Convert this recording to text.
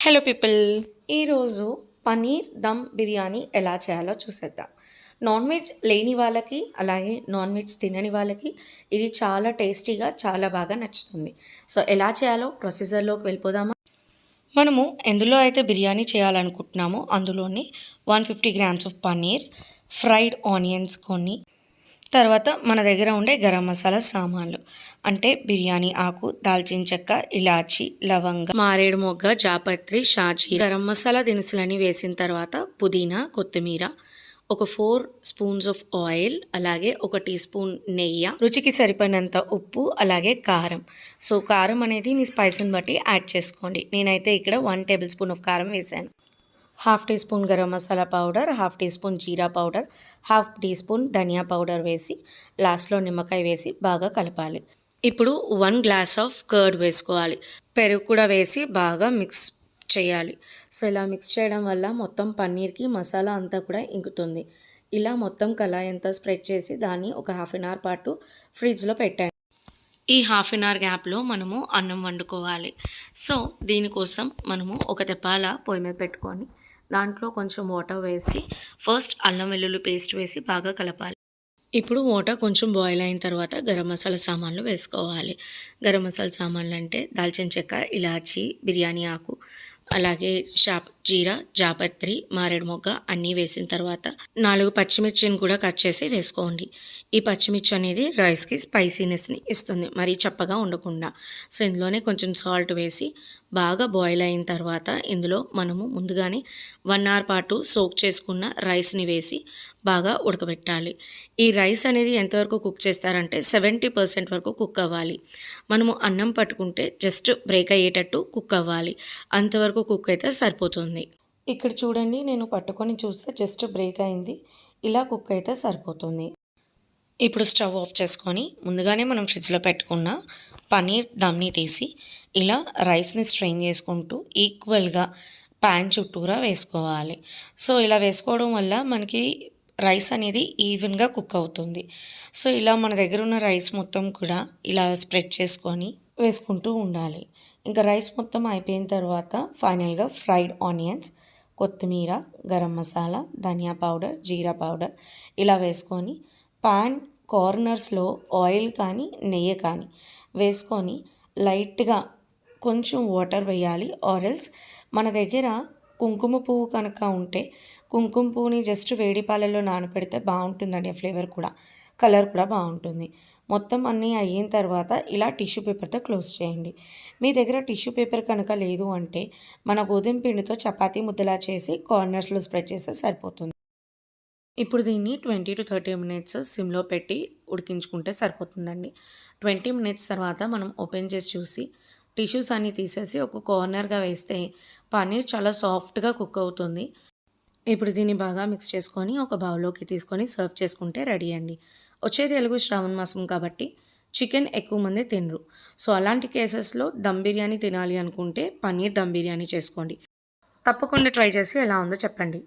Hello people ఈరోజు పనీర్ దమ్ బిర్యానీ ఎలా చేయాలో చూసేద్దాం. నాన్ వెజ్ లేని వాళ్ళకి అలాగే నాన్ వెజ్ తినని వాళ్ళకి ఇది చాలా టేస్టీగా చాలా బాగా నచ్చుతుంది. సో ఎలా చేయాలో ప్రొసీజర్లోకి వెళ్ళిపోదామా? మనము ఎందులో అయితే బిర్యానీ చేయాలనుకుంటున్నామో అందులోని one fifty grams of paneer fried onions కొన్ని తర్వాత మన దగ్గర ఉండే గరం మసాలా సామాన్లు. అంటే బిర్యానీ ఆకు దాల్చిన చెక్క ఇలాచి లవంగ మారేడు మొగ్గ జాపత్రి షాజీ గరం మసాలా దినుసులని వేసిన తర్వాత పుదీనా కొత్తిమీర ఒక ఫోర్ స్పూన్స్ ఆఫ్ ఆయిల్ అలాగే ఒక టీ స్పూన్ నెయ్యి రుచికి సరిపడినంత ఉప్పు అలాగే కారం. సో కారం అనేది మీ స్పైస్ని బట్టి యాడ్ చేసుకోండి. నేనైతే ఇక్కడ వన్ టేబుల్ స్పూన్ ఆఫ్ కారం వేసాను half teaspoon garam masala powder half teaspoon jeera powder half teaspoon dhania powder వేసి లాస్ట్లో నిమ్మకాయ వేసి బాగా కలపాలి. ఇప్పుడు వన్ గ్లాస్ ఆఫ్ కర్డ్ వేసుకోవాలి. పెరుగు కూడా వేసి బాగా మిక్స్ చేయాలి. సో ఇలా మిక్స్ చేయడం వల్ల మొత్తం పన్నీర్కి మసాలా అంతా కూడా ఇంకుతుంది. ఇలా మొత్తం కళాయి అంతా స్ప్రెడ్ చేసి దాన్ని ఒక హాఫ్ అన్ అవర్ పాటు ఫ్రిడ్జ్లో పెట్టండి. ఈ హాఫ్ అన్ అవర్ గ్యాప్లో మనము అన్నం వండుకోవాలి. సో దీనికోసం మనము ఒక తెప్పాల పొయ్యి మీద పెట్టుకొని దాంట్లో కొంచెం వాటర్ వేసి ఫస్ట్ అల్లం వెల్లుల్లి పేస్ట్ వేసి బాగా కలపాలి. ఇప్పుడు వాటర్ కొంచెం బాయిల్ అయిన తర్వాత గరం మసాలా సామాన్లు వేసుకోవాలి. గరం మసాలా సామాన్లు అంటే దాల్చిన చెక్క ఇలాచి బిర్యానీ ఆకు అలాగే షాప్ జీరా జాపత్రి మారేడు మొగ్గ అన్నీ వేసిన తర్వాత నాలుగు పచ్చిమిర్చిని కూడా కట్ చేసి వేసుకోండి. ఈ పచ్చిమిర్చి అనేది రైస్కి స్పైసీనెస్ని ఇస్తుంది. మరీ చప్పగా ఉండకుండా. సో ఇందులోనే కొంచెం సాల్ట్ వేసి బాగా బాయిల్ అయిన తర్వాత ఇందులో మనము ముందుగానే వన్ అవర్ పాటు సోక్ చేసుకున్న రైస్ని వేసి బాగా ఉడకబెట్టాలి. ఈ రైస్ అనేది ఎంతవరకు కుక్ చేస్తారంటే సెవెంటీ పర్సెంట్ వరకు కుక్ అవ్వాలి. మనము అన్నం పట్టుకుంటే జస్ట్ బ్రేక్ అయ్యేటట్టు కుక్ అవ్వాలి. అంతవరకు కుక్ అయితే సరిపోతుంది. ఇక్కడ చూడండి నేను పట్టుకొని చూస్తే జస్ట్ బ్రేక్ అయింది. ఇలా కుక్ అయితే సరిపోతుంది. ఇప్పుడు స్టవ్ ఆఫ్ చేసుకొని ముందుగానే మనం ఫ్రిడ్జ్లో పెట్టుకున్న పనీర్ దమ్ని తీసి ఇలా రైస్ని స్ట్రెయిన్ చేసుకుంటూ ఈక్వల్గా ప్యాన్ చుట్టూరా వేసుకోవాలి. సో ఇలా వేసుకోవడం వల్ల మనకి రైస్ అనేది ఈవెన్గా కుక్ అవుతుంది. సో ఇలా మన దగ్గర ఉన్న రైస్ మొత్తం కూడా ఇలా స్ప్రెడ్ చేసుకొని వేసుకుంటూ ఉండాలి. ఇంకా రైస్ మొత్తం అయిపోయిన తర్వాత ఫైనల్గా ఫ్రైడ్ ఆనియన్స్ కొత్తిమీర గరం మసాలా ధనియా పౌడర్ జీరా పౌడర్ ఇలా వేసుకొని పాన్ కార్నర్స్లో ఆయిల్ కానీ నెయ్యి కానీ వేసుకొని లైట్గా కొంచెం వాటర్ వేయాలి. ఆరెల్స్ మన దగ్గర కుంకుమ పువ్వు కనుక ఉంటే కుంకుమ పువ్వుని జస్ట్ వేడి పాలల్లో నానపెడితే బాగుంటుందండి ఆ ఫ్లేవర్ కూడా. కలర్ కూడా బాగుంటుంది. మొత్తం అన్నీ అయిన తర్వాత ఇలా టిష్యూ పేపర్తో క్లోజ్ చేయండి. మీ దగ్గర టిష్యూ పేపర్ కనుక లేదు అంటే మన గోధుమ పిండితో చపాతీ ముద్దలా చేసి కార్నర్స్లో స్ప్రెడ్ చేస్తే సరిపోతుంది. ఇప్పుడు దీన్ని ట్వంటీ టు థర్టీ మినిట్స్ సిమ్లో పెట్టి ఉడికించుకుంటే సరిపోతుందండి. ట్వంటీ మినిట్స్ తర్వాత మనం ఓపెన్ చేసి చూసి టిష్యూస్ అన్నీ తీసేసి ఒక కార్నర్గా వేస్తే పన్నీర్ చాలా సాఫ్ట్గా కుక్ అవుతుంది. ఇప్పుడు దీన్ని బాగా మిక్స్ చేసుకొని ఒక బౌల్లోకి తీసుకొని సర్వ్ చేసుకుంటే రెడీ అండి. వచ్చేది తెలుగు శ్రావణ మాసం కాబట్టి చికెన్ ఎక్కువ మంది తినరు. సో అలాంటి కేసెస్లో దమ్ బిర్యానీ తినాలి అనుకుంటే పన్నీర్ దమ్ బిర్యానీ చేసుకోండి. తప్పకుండా ట్రై చేసి ఎలా ఉందో చెప్పండి.